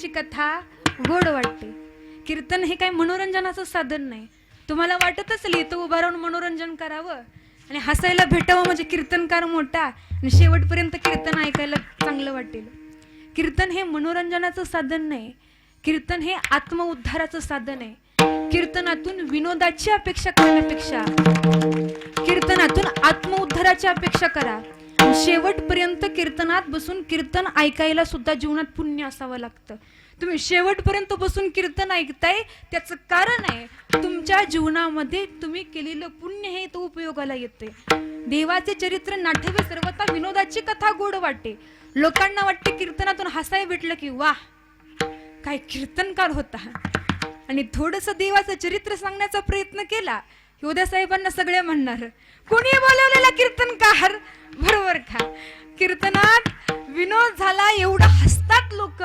ची कथा गोड वाटते. कीर्तन हे काही मनोरंजनाचं साधन नाही. तुम्हाला वाटत असेल इथं उभं राहून मनोरंजन करावं आणि हसायला भेटावं म्हणजे कीर्तनकार मोठा आणि शेवटपर्यंत कीर्तन ऐकायला चांगलं वाटेल. कीर्तन हे मनोरंजनाचं साधन नाही. कीर्तन हे आत्मउद्धाराचं साधन आहे. कीर्तनातून विनोदाची अपेक्षा करण्यापेक्षा कीर्तनातून आत्मउद्धाराची अपेक्षा करा. शेवटपर्यंत कीर्तनात बसून कीर्तन ऐकायला सुद्धा जीवनात पुण्य असावं लागतं. तुम्ही शेवटपर्यंत बसून कीर्तन ऐकताय त्याचं कारण आहे तुमच्या जीवनामध्ये तुम्ही केलेलं पुण्य हे तो उपयोगाला येते देवाचे चरित्र नाठवे सर्वता विनोदाची कथा गोड वाटते लोकांना वाटते कीर्तनातून हसाय भेटलं की वाह काय कीर्तनकार होता आणि थोडस देवाचं चरित्र सांगण्याचा प्रयत्न केला उद्या साहेबांना सगळे म्हणणार कोणी बोलवलेला कीर्तनकार? बरोबर का? कीर्तनात विनोद झाला एवढं हसतात लोक.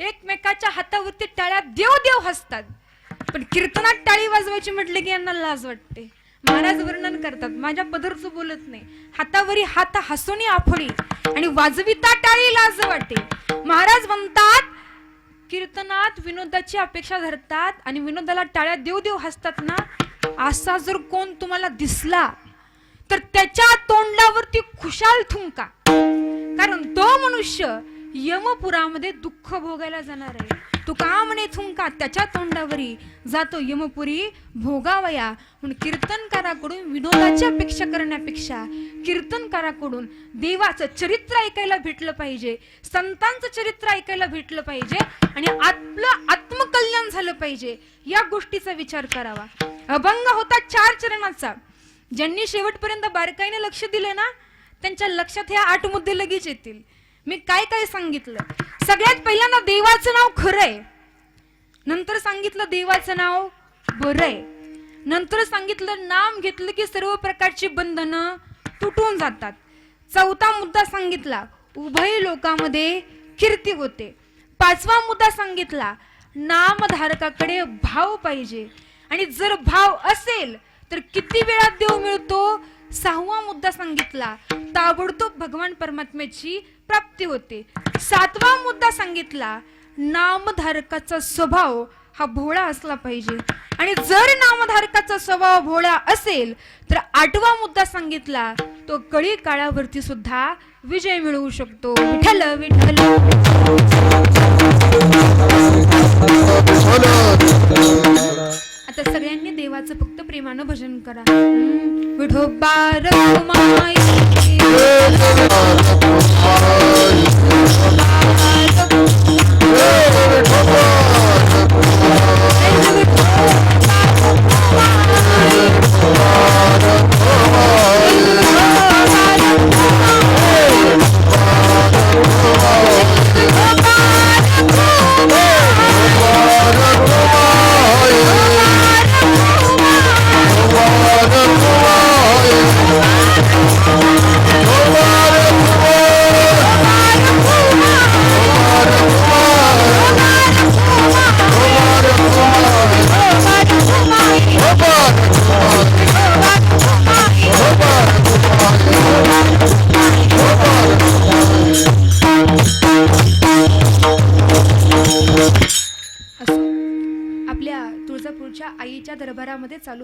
एकमेकाच्या हातावरती टाळ्या देव देव हसतात. पण कीर्तनात टाळी वाजवायची म्हटले की यांना लाज वाटते. महाराज वर्णन करतात माझ्या पदरचं बोलत नाही. हातावरी हात हसोनी आफोडी आणि वाजविता टाळी लाज वाटे. महाराज म्हणतात कीर्तनात विनोदाची अपेक्षा धरतात आणि विनोदाला टाळ्या देव देव हसतात ना असा जर कोण तुम्हाला दिसला तर त्याच्या तोंडावरती खुशाल थुंका कारण तो मनुष्य यमपुरामध्ये दुःख भोगायला जाणार आहे. तू का म्हणे थुंका त्याच्या तोंडावरी जातो यमपुरी भोगावया. म्हणून कीर्तनकाराकडून विनोदाची अपेक्षा करण्यापेक्षा कीर्तनकाराकडून देवाचं चरित्र ऐकायला भेटलं पाहिजे संतांचं चरित्र ऐकायला भेटलं पाहिजे आणि आपलं पाहिजे. या गोष्टीचा विचार करावा. अभंग होता चार चरणाचा. ज्यांनी शेवटपर्यंत बारकाईने लक्ष दिलं ना त्यांच्या लक्षात हे आठ मुद्दे लगेच येतील. मी काय काय सांगितलं? सगळ्यात पहिल्यांदा देवाचं नाव खरं आहे. नंतर सांगितलं देवाचं नाव बरं आहे. नंतर सांगितलं नाम घेतलं की सर्व प्रकारची बंधनं तुटून जातात. चौथा मुद्दा सांगितला उभय लोकांमध्ये कीर्ती होते. पाचवा मुद्दा सांगितला नामधारकाकडे भाव पाहिजे. आणि जर भाव असेल तर किती वेळात देव मिळतो? सहावा मुद्दा सांगितला. ताबडतोब भगवान परमात्म्याची प्राप्ती होते. सातवा मुद्दा सांगितला नामधारकाचा स्वभाव हा भोळा असला पाहिजे. आणि जर नामधारकाचा स्वभाव भोळा असेल तर आठवा मुद्दा सांगितला तो कळी काळावरती सुद्धा विजय मिळवू शकतो. विठ्ठल विठ्ठल. आता सगळ्यांनी देवाचं फक्त प्रेमानं भजन करा हम्म. विठोबा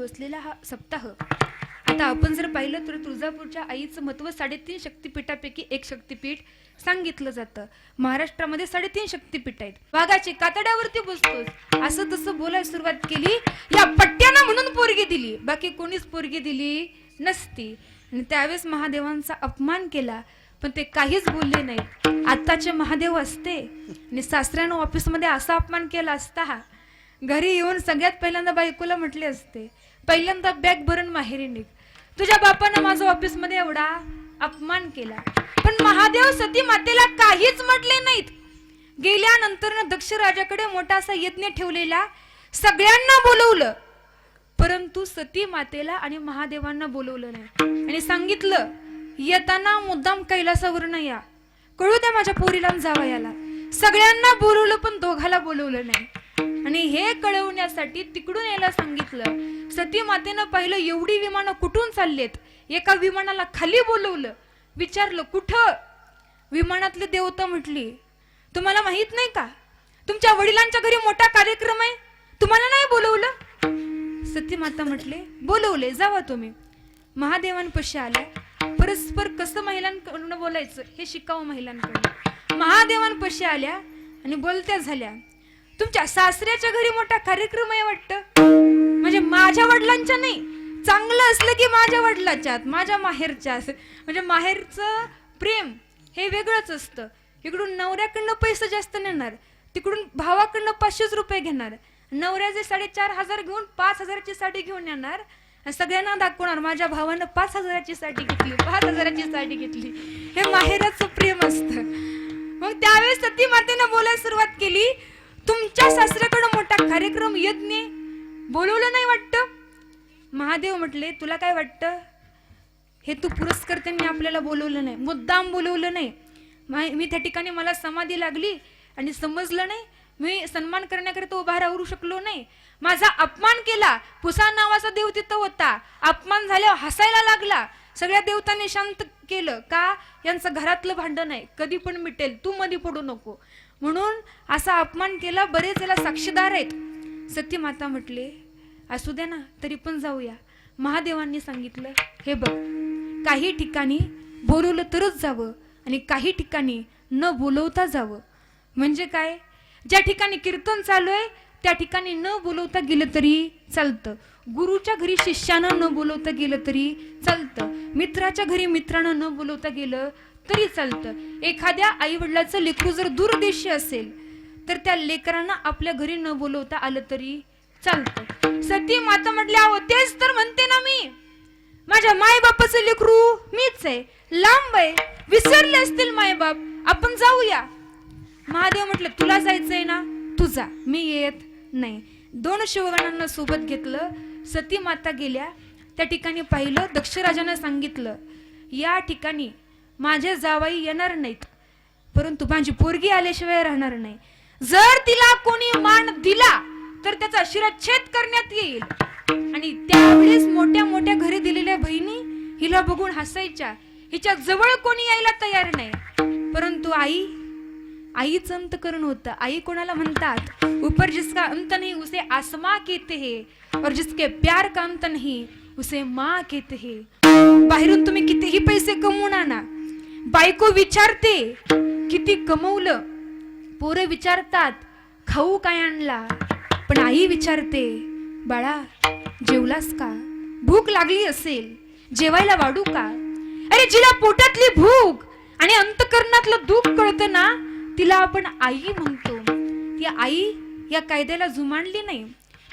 चालू असलेला हा सप्ताह. आता आपण जर पाहिलं तर तुळजापूरच्या आईचं महत्त्व साडेतीन शक्तिपीठापैकी एक शक्तिपीठ सांगितलं जातं. महाराष्ट्रामध्ये साडेतीन शक्तिपीठ आहेत. वाघाची कातड्यावरती बसतोस. असं तसं बोलायला सुरुवात केली. या पट्ट्यानं म्हणून पोरगी दिली. बाकी कोणीच पोरगी दिली नसती. आणि त्यावेळेस महादेवांचा अपमान केला. पण ते काहीच बोलले नाहीत. आत्ताचे महादेव असते. आणि सासऱ्यानं ऑफिसमध्ये असा अपमान केला असता. घरी येऊन सगळ्यात पहिल्यांदा बायकोला म्हटले असते. पहिल्यांदा बॅग भरून माहेरी निघ. तुझ्या बापानं माझा ऑफिसमध्ये एवढा अपमान केला. पण महादेव सती मातेला काहीच म्हटले नाहीत. गेल्यानंतर दक्ष राजाकडे मोठा असा यज्ञ ठेवलेला सगळ्यांना बोलवलं. परंतु सती मातेला आणि महादेवांना बोलवलं नाही. आणि सांगितलं येताना मुद्दाम कैलासावरून या. कळू द्या माझ्या पोरीला जावा याला. सगळ्यांना बोलवलं पण दोघाला बोलवलं नाही. आणि हे कळवण्यासाठी तिकडून यायला सांगितलं सती मातेनं पाहिलं एवढी विमानं कुठून चाललेत? एका विमानाला खाली बोलवलं. विचारलं कुठं? विमानातले देवता म्हटली तुम्हाला माहीत नाही का? तुमच्या वडिलांच्या घरी मोठा कार्यक्रम आहे. तुम्हाला नाही बोलवलं? सत्यमाता म्हटले बोलवले जावा तुम्ही. महादेवांपाशी आल्या. परस्पर कसं महिलांकडून बोलायचं हे शिकावं महिलांकडून. महादेवांपाशी आल्या आणि बोलत्या झाल्या. तुमच्या सासऱ्याच्या घरी मोठा कार्यक्रम आहे वाटतं? म्हणजे माझ्या वडिलांच्या नाही. चांगलं असलं की माझ्या वडिलाच्यात माझ्या माहेरच्या म्हणजे माहेरचं प्रेम हे वेगळंच असतं. इकडून नवऱ्याकडनं पैसे जास्त नेणार तिकडून भावाकडनं पाचशेच रुपये घेणार. नवऱ्याचे साडेचार हजार घेऊन पाच हजाराची साडी घेऊन येणार. सगळ्यांना दाखवणार माझ्या भावानं पाच हजाराची साडी घेतली पाच हजाराची साडी घेतली. हे माहेराचं प्रेम असतं. मग त्यावेळेस सती मातेनं बोलायला सुरुवात केली तुमच्या सासऱ्याकडं मोठा कार्यक्रम येत नाही बोलवलं नाही वाटतं? महादेव म्हटले तुला काय वाटतं? हे तू पुरस्कर्त्यांनी आपल्याला बोलवलं नाही. मुद्दाम बोलवलं नाही. मी त्या ठिकाणी मला समाधी लागली आणि समजलं नाही. मी सन्मान करण्याकरिता उभा राहू शकलो नाही. माझा अपमान केला. पुसा नावाचा देव तिथं होता. अपमान झाल्यावर हसायला लागला. सगळ्या देवतांनी शांत केलं. का? यांचं घरातलं भांडण आहे. कधी पण मिटेल. तू मध्ये पडू नको. म्हणून असा अपमान केला. बरेच याला साक्षीदार आहेत. सती माता म्हटले असू द्या ना तरी पण जाऊया. महादेवांनी सांगितलं हे बघ काही ठिकाणी बोलवलं तरच जावं आणि काही ठिकाणी न बोलवता जावं. म्हणजे काय? ज्या ठिकाणी कीर्तन चालू आहे त्या ठिकाणी न बोलवता गेलं तरी चालतं. गुरुच्या घरी शिष्यानं न बोलवता गेलं तरी चालतं. मित्राच्या घरी मित्रानं न बोलवता गेलं तरी चालतं. एखाद्या आई वडिलाचं लेकरू जर दूरदेशी असेल तर त्या लेकरांना आपल्या घरी न बोलवता आलं तरी चालतं. सती माता म्हटल्या अहो तेच तर म्हणते ना मी. माझ्या मायबापाचं लेकरू मीच आहे. लांब आहे. विसरले असतील मायबाप. आपण जाऊया. महादेव म्हटलं तुला जायचंय ना? तुझा मी येत नाही. दोन शिवगणांना सोबत घेतलं. सती माता गेल्या. त्या ठिकाणी पाहिलं दक्षराजानं सांगितलं या ठिकाणी माझ्या जावाई येणार नाहीत. परंतु माझी पोरगी आल्याशिवाय राहणार नाही. जर तिला कोणी मान दिला तर त्याचा शिरच्छेद करण्यात येईल. आणि त्यावेळेस मोठ्या मोठ्या घरी दिलेल्या बहिणी हिला बघून हसायच्या. हिच्या जवळ कोणी यायला तयार नाही. परंतु आई आईच अंतकरण होतं. आई कोणाला म्हणतात ऊपर जिसका अंत नाही उसे आसमा कहते हे. और जिसके प्यार का अंत नाही उसे मा कहते है. बाहेरून तुम्ही कितीही पैसे कमवून आणा. बायको विचारते किती कमवलं? पोरं विचारतात खाऊ काय आणला? पण आई विचारते बाळा जेवलास का? भूक लागली असेल. जेवायला वाढू का? अरे जिला पोटातली भूक आणि अंतकरणातलं दुःख कळतं ना तिला आपण आई म्हणतो. ती आई या कायद्याला जुमानली नाही.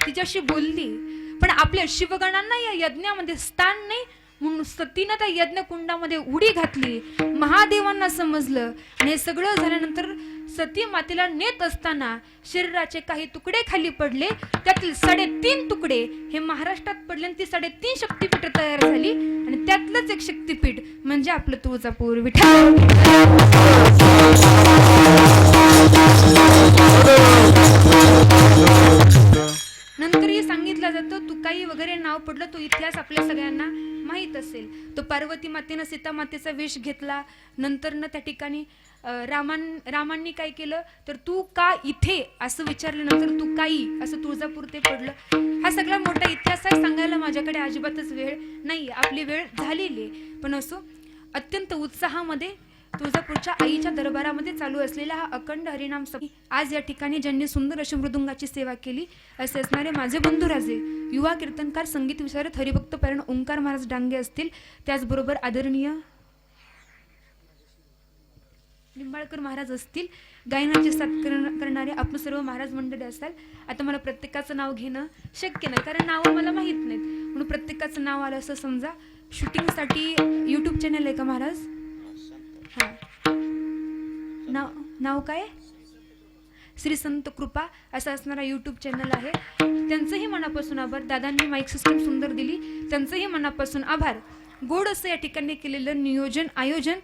तिच्याशी बोलली. पण आपल्या शिवगणांना या यज्ञामध्ये स्थान नाही. म्हणून सतीनं त्या यज्ञकुंडामध्ये उडी घातली. महादेवांना समजलं. आणि हे सगळं झाल्यानंतर सती मातेला नेत असताना शरीराचे काही तुकडे खाली पडले. त्यातील साडेतीन तुकडे हे महाराष्ट्रात पडले आणि ती साडेतीन शक्तीपीठ तयार झाली. आणि त्यातलंच एक शक्तीपीठ म्हणजे आपलं तुळजापूर विठा तो पार्वती मातेनं सीता मातेचा वेश घेतला. नंतरनं त्या ठिकाणी रामान रामांनी काय केलं? तर तू का इथे? असं विचारल्यानंतर तू काही असं तुळजापूर ते पडलं. हा सगळा मोठा इतिहास आहे सांगायला माझ्याकडे अजिबातच वेळ नाही. आपली वेळ झालेली आहे. पण असो अत्यंत उत्साहामध्ये तुळजापूरच्या आईच्या दरबारामध्ये चालू असलेला हा अखंड हरिनाम सभा आज या ठिकाणी ज्यांनी सुंदर अशी मृदुंगाची सेवा केली असे असणारे माझे बंधू राजे युवा कीर्तनकार संगीत विशारद हरिभक्त परण ओंकार महाराज डांगे असतील. त्याचबरोबर आदरणीय निंबाळकर महाराज असतील. गायनाचे साथ करणारे आपण सर्व महाराज मंडळी असाल. आता मला प्रत्येकाचं नाव घेणं शक्य नाही कारण नावं मला माहीत नाहीत. म्हणून प्रत्येकाचं नाव आलं असं समजा. शूटिंगसाठी यूट्यूब चॅनल आहे का महाराज? हां. नाव नाव काय? श्री संत कृपा असा असणारा यूट्यूब चॅनल आहे. त्यांचंही मनापासून आभार. दादांनी माईक सिस्टम सुंदर दिली. त्यांचंही मनापासून आभार. गोड असं या ठिकाणी केलेलं नियोजन आयोजन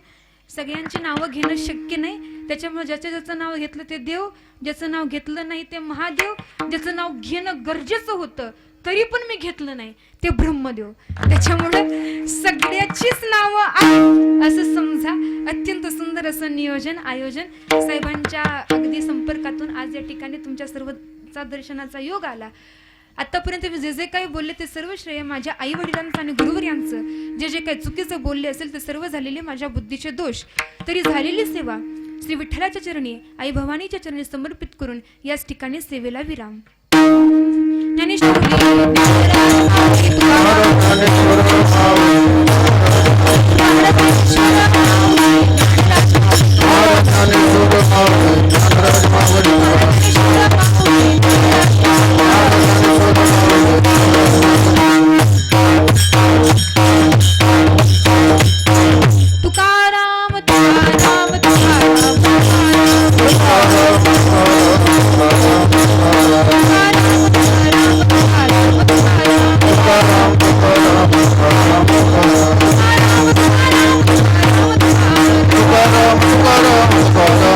सगळ्यांची नावं घेणं शक्य नाही. त्याच्यामुळे ज्याचं ज्याचं नाव घेतलं ते देव ज्याचं नाव घेतलं नाही ते महादेव ज्याचं नाव घेणं गरजेचं होतं तरी पण मी घेतलं नाही. ते ब्रह्मदेव. त्याच्यामुळे सगळ्याचीच नावं आहेत. असं समजा अत्यंत सुंदर असं नियोजन आयोजन. साहेबांच्या अगदी संपर्कातून आज या ठिकाणी तुमच्या सर्वचा दर्शनाचा योग आला. आतापर्यंत मी जे जे काही बोलले ते सर्व श्रेय माझ्या आई वडिलांचं आणि गुरुवर यांचं. जे जे काही चुकीचं बोलले असेल ते सर्व झालेले माझ्या बुद्धीचे दोष. तरी झालेली सेवा श्री विठ्ठलाच्या चरणी आई भवानीच्या चरणी समर्पित करून याच ठिकाणी सेवेला विराम. জানিস তো আমরা Escola